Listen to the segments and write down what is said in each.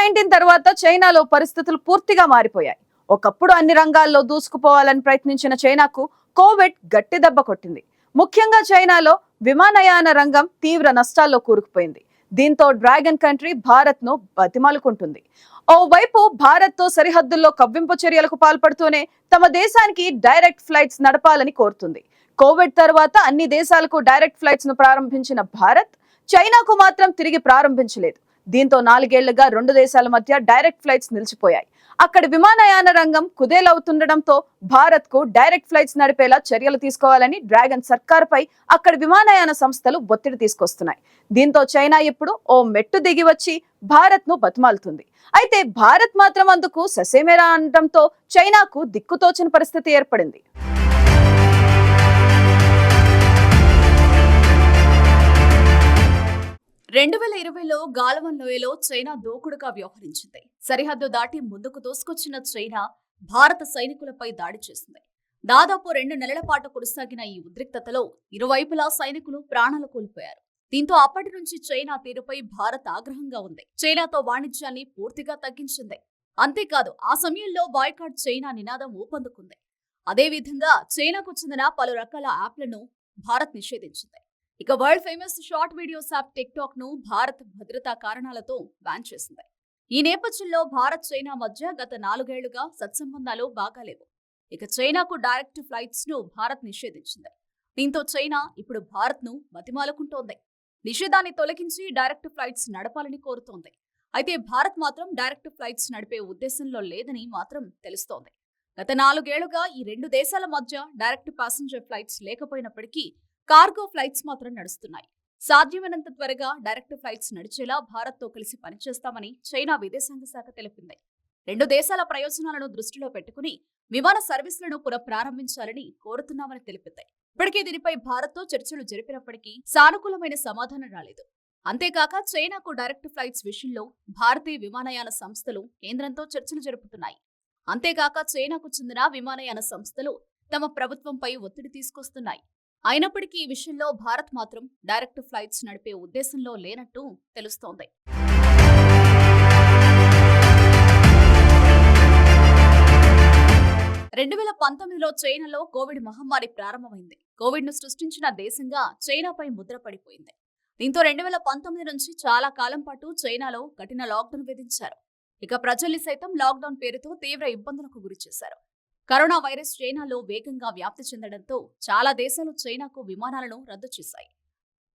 Nineteen తర్వాత చైనాలో పరిస్థితులు పూర్తిగా మారిపోయాయి. ఒకప్పుడు అన్ని రంగాల్లో దూసుకుపోవాలని ప్రయత్నించిన చైనాకు కోవిడ్ గట్టి దెబ్బ కొట్టింది. ముఖ్యంగా చైనాలో విమానయాన రంగం తీవ్ర నష్టాల్లో కూరుకుపోయింది. దీంతో డ్రాగన్ కంట్రీ భారత్ను బతిమాలుకుంటుంది. ఓవైపు భారత్తో సరిహద్దుల్లో కవ్వింపు చర్యలకు పాల్పడుతూనే తమ దేశానికి డైరెక్ట్ ఫ్లైట్స్ నడపాలని కోరుతుంది. కోవిడ్ తర్వాత అన్ని దేశాలకు డైరెక్ట్ ఫ్లైట్స్ను ప్రారంభించిన భారత్ చైనాకు మాత్రం తిరిగి ప్రారంభించలేదు. దీంతో నాలుగేళ్ళుగా రెండు దేశాల మధ్య డైరెక్ట్ ఫ్లైట్స్ నిలిచిపోయాయి. అక్కడ విమానయాన రంగం కుదేలవుతుండటంతో భారత్కు డైరెక్ట్ ఫ్లైట్స్ నడిపేలా చర్యలు తీసుకోవాలని డ్రాగన్ సర్కార్ పై విమానయాన సంస్థలు ఒత్తిడి తీసుకొస్తున్నాయి. దీంతో చైనా ఇప్పుడు ఓ మెట్టు దిగి వచ్చి భారత్ను బతిమాలుతుంది. అయితే భారత్ మాత్రం అందుకు ససేమేరా అనడంతో చైనాకు దిక్కుతోచిన పరిస్థితి ఏర్పడింది. రెండు వేల ఇరవైలో గాలవన్ లోయలో చైనా దూకుడుగా వ్యవహరించింది. సరిహద్దు దాటి ముందుకు దూసుకొచ్చిన చైనా భారత సైనికులపై దాడి చేసింది. దాదాపు రెండు నెలల పాటు కొనసాగిన ఈ ఉద్రిక్తతలో ఇరువైపులా సైనికులు ప్రాణాలు కోల్పోయారు. దీంతో అప్పటి నుంచి చైనా తీరుపై భారత్ ఆగ్రహంగా ఉంది. చైనాతో వాణిజ్యాన్ని పూర్తిగా తగ్గించింది. అంతేకాదు ఆ సమయంలో బాయ్కాట్ చైనా నినాదం ఊపందుకుంది. అదేవిధంగా చైనాకు చెందిన పలు రకాల యాప్లను భారత్ నిషేధించింది. ఇక world famous short videos app టిక్టాక్ను Bharat భద్రతా కారణాలతో బ్యాన్ చేసింది. ఈ నేపథ్యంలో భారత్ చైనా మధ్య గత నాలుగేళ్ళుగా సత్సంబంధాలు బాగాలేవు ఇక చైనాకు డైరెక్ట్ ఫ్లైట్స్ను భారత్ నిషేధించింది. దీంతో చైనా ఇప్పుడు భారత్ను మతిమాలుకుంటోంది నిషేధాన్ని తొలగించి డైరెక్ట్ ఫ్లైట్స్ నడపాలని కోరుతోంది. అయితే భారత్ మాత్రం డైరెక్ట్ ఫ్లైట్స్ నడిపే ఉద్దేశంలో లేదని మాత్రం తెలుస్తోంది. గత నాలుగేళ్ళుగా ఈ రెండు దేశాల మధ్య డైరెక్ట్ ప్యాసింజర్ ఫ్లైట్స్ లేకపోయినప్పటికీ కార్గో ఫ్లైట్స్ మాత్రం నడుస్తున్నాయి. సాధ్యమైనంత త్వరగా డైరెక్ట్ ఫ్లైట్స్ నడిచేలా భారత్తో కలిసి పనిచేస్తామని చైనా విదేశాంగ శాఖ తెలిపింది. రెండు దేశాల ప్రయోజనాలను దృష్టిలో పెట్టుకుని విమాన సర్వీసులను పునఃప్రారంభించాలని కోరుతున్నామని తెలిపింది. ఇప్పటికే దీనిపై భారత్తో చర్చలు జరిపినప్పటికీ సానుకూలమైన సమాధానం రాలేదు. అంతేకాక చైనాకు డైరెక్ట్ ఫ్లైట్స్ విషయంలో భారతీయ విమానయాన సంస్థలు కేంద్రంతో చర్చలు జరుపుతున్నాయి. అంతేకాక చైనాకు చెందిన విమానయాన సంస్థలు తమ ప్రభుత్వంపై ఒత్తిడి తీసుకొస్తున్నాయి. అయినప్పటికీ ఈ విషయంలో భారత్ మాత్రం డైరెక్ట్ ఫ్లైట్స్ నడిపే ఉద్దేశంలో లేనట్టు తెలుస్తోంది. రెండు వేల పంతొమ్మిదిలో చైనాలో కోవిడ్ మహమ్మారి ప్రారంభమైంది. కోవిడ్ను సృష్టించిన దేశంగా చైనాపై ముద్ర పడిపోయింది. దీంతో రెండు వేల పంతొమ్మిది నుంచి చాలా కాలం పాటు చైనాలో కఠిన లాక్డౌన్ విధించారు. ఇక ప్రజల్ని సైతం లాక్డౌన్ పేరుతో తీవ్ర ఇబ్బందులకు గురి చేశారు కరోనా వైరస్ చైనాలో వేగంగా వ్యాప్తి చెందడంతో చాలా దేశాలు చైనాకు విమానాలను రద్దు చేశాయి.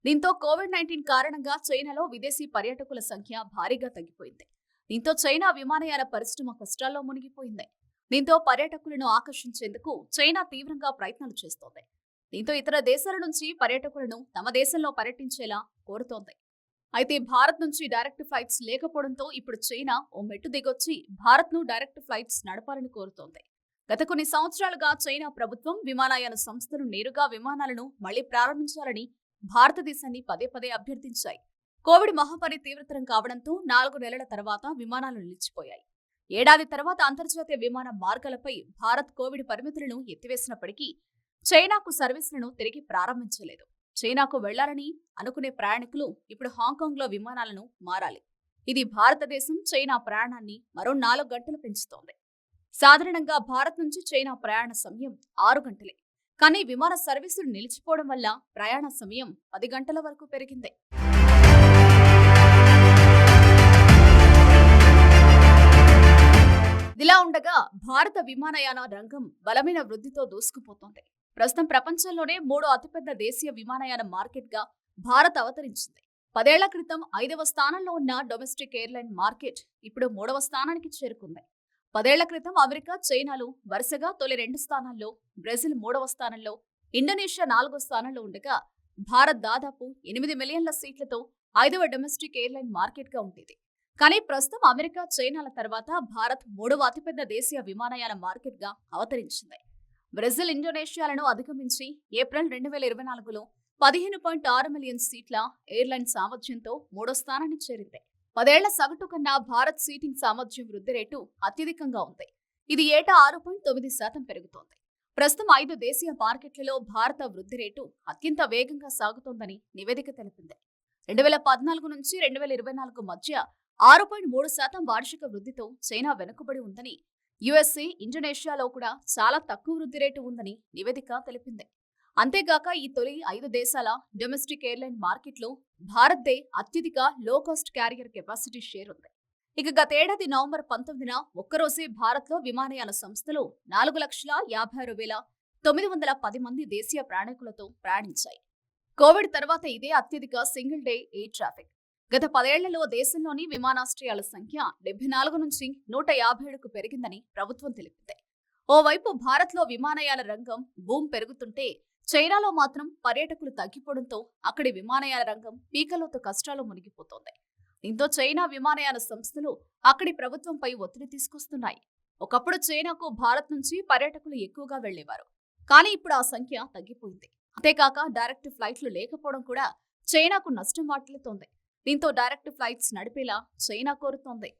దీంతో కోవిడ్ నైన్టీన్ కారణంగా చైనాలో విదేశీ పర్యాటకుల సంఖ్య భారీగా తగ్గిపోయింది. దీంతో చైనా విమానయాన పరిశ్రమ కష్టాల్లో మునిగిపోయింది. దీంతో పర్యాటకులను ఆకర్షించేందుకు చైనా తీవ్రంగా ప్రయత్నాలు చేస్తోంది. దీంతో ఇతర దేశాల నుంచి పర్యాటకులను తమ దేశంలో పర్యటించేలా కోరుతోంది. అయితే భారత్ నుంచి డైరెక్ట్ ఫ్లైట్స్ లేకపోవడంతో ఇప్పుడు చైనా ఓ మెట్టు దిగొచ్చి భారత్ను డైరెక్ట్ ఫ్లైట్స్ నడపాలని కోరుతోంది. గత కొన్ని సంవత్సరాలుగా చైనా ప్రభుత్వం విమానయాన సంస్థలు నేరుగా విమానాలను మళ్ళీ ప్రారంభించాలని భారతదేశాన్ని పదే పదే అభ్యర్థించాయి. కోవిడ్ మహమ్మారి తీవ్రతరం కావడంతో నాలుగు నెలల తర్వాత విమానాలు నిలిచిపోయాయి. ఏడాది తర్వాత అంతర్జాతీయ విమాన మార్గాలపై భారత్ కోవిడ్ పరిమితులను ఎత్తివేసినప్పటికీ చైనాకు సర్వీసులను తిరిగి ప్రారంభించలేదు. చైనాకు వెళ్ళాలని అనుకునే ప్రయాణికులు ఇప్పుడు హాంకాంగ్లో విమానాలను మారాలి. ఇది భారతదేశం చైనా ప్రయాణాన్ని మరో నాలుగు గంటలు పెంచుతోంది. సాధారణంగా భారత్ నుంచి చైనా ప్రయాణ సమయం ఆరు గంటలే. కానీ విమాన సర్వీసులు నిలిచిపోవడం వల్ల ప్రయాణ సమయం పది గంటల వరకు పెరిగింది. ఇదిలా ఉండగా భారత విమానయాన రంగం బలమైన వృద్ధితో దూసుకుపోతోంది. ప్రస్తుతం ప్రపంచంలోనే మూడో అతిపెద్ద దేశీయ విమానయాన మార్కెట్గా భారత్ అవతరించింది. పదేళ్ళ క్రితం ఐదవ స్థానంలో ఉన్న డొమెస్టిక్ ఎయిర్లైన్ మార్కెట్ ఇప్పుడు మూడవ స్థానానికి చేరుకుంది. పదేళ్ళ క్రితం అమెరికా చైనాలు వరుసగా తొలి రెండు స్థానాల్లో బ్రెజిల్ మూడవ స్థానంలో ఇండోనేషియా నాలుగో స్థానంలో ఉండగా భారత్ దాదాపు ఎనిమిది మిలియన్ల సీట్లతో ఐదవ డొమెస్టిక్ ఎయిర్లైన్ మార్కెట్గా ఉండేది. కానీ ప్రస్తుతం అమెరికా చైనాల తర్వాత భారత్ మూడవ అతిపెద్ద దేశీయ విమానయాన మార్కెట్గా అవతరించింది. బ్రెజిల్ ఇండోనేషియాలను అధిగమించి ఏప్రిల్ రెండు వేల ఇరవై నాలుగులో పదిహేను పాయింట్ ఆరు మిలియన్ సీట్ల ఎయిర్లైన్ సామర్థ్యంతో మూడో స్థానాన్ని చేరింది. పదేళ్ళ సగటు కన్నా భారత్ సీటింగ్ సామర్థ్యం వృద్ధి రేటు అత్యధికంగా ఉంది. ఇది ఏటా ఆరు పాయింట్ తొమ్మిది శాతం పెరుగుతోంది. ప్రస్తుతం ఐదు దేశీయ మార్కెట్లలో భారత వృద్ధి రేటు అత్యంత వేగంగా సాగుతోందని నివేదిక తెలిపింది. రెండు వేల పద్నాలుగు నుంచి రెండు వేల ఇరవై నాలుగు మధ్య ఆరు పాయింట్ మూడు శాతం వార్షిక వృద్ధితో చైనా వెనుకబడి ఉందని యుఎస్ఏ ఇండోనేషియాలో కూడా చాలా తక్కువ వృద్ధి రేటు ఉందని నివేదిక తెలిపింది. అంతేగాక ఈ తొలి ఐదు దేశాల డొమెస్టిక్ ఎయిర్లైన్ మార్కెట్లో భారత్దే అత్యధిక లో కాస్ట్ క్యారియర్ కెపాసిటీ షేర్ ఉంది. ఇక గతేడాది నవంబర్ పంతొమ్మిదిన ఒక్కరోజే భారత్లో విమానయాన సంస్థలు నాలుగు లక్షల యాభై ఆరు వేల తొమ్మిది వందల పది మంది దేశీయ ప్రయాణికులతో ప్రయాణించాయి. కోవిడ్ తర్వాత ఇదే అత్యధిక సింగిల్ డే ఎయిర్ ట్రాఫిక్ గత పదేళ్ళలో దేశంలోని విమానాశ్రయాల సంఖ్య డెబ్బై నాలుగు నుంచి నూట యాభై ఏడుకు పెరిగిందని ప్రభుత్వం తెలిపింది. ఓవైపు భారత్లో విమానయాన రంగం బూమ్ పెరుగుతుంటే చైనాలో మాత్రం పర్యాటకులు తగ్గిపోవడంతో అక్కడి విమానయాన రంగం పీకలోతో కష్టాలు మునిగిపోతోంది. దీంతో చైనా విమానయాన సంస్థలు అక్కడి ప్రభుత్వంపై ఒత్తిడి తీసుకొస్తున్నాయి. ఒకప్పుడు చైనాకు భారత్ నుంచి పర్యాటకులు ఎక్కువగా వెళ్ళేవారు కానీ ఇప్పుడు ఆ సంఖ్య తగ్గిపోయింది. అంతేకాక డైరెక్ట్ ఫ్లైట్లు లేకపోవడం కూడా చైనాకు నష్టం వాటిల్లుతోంది. దీంతో డైరెక్ట్ ఫ్లైట్స్ నడిపేలా చైనా కోరుతోంది.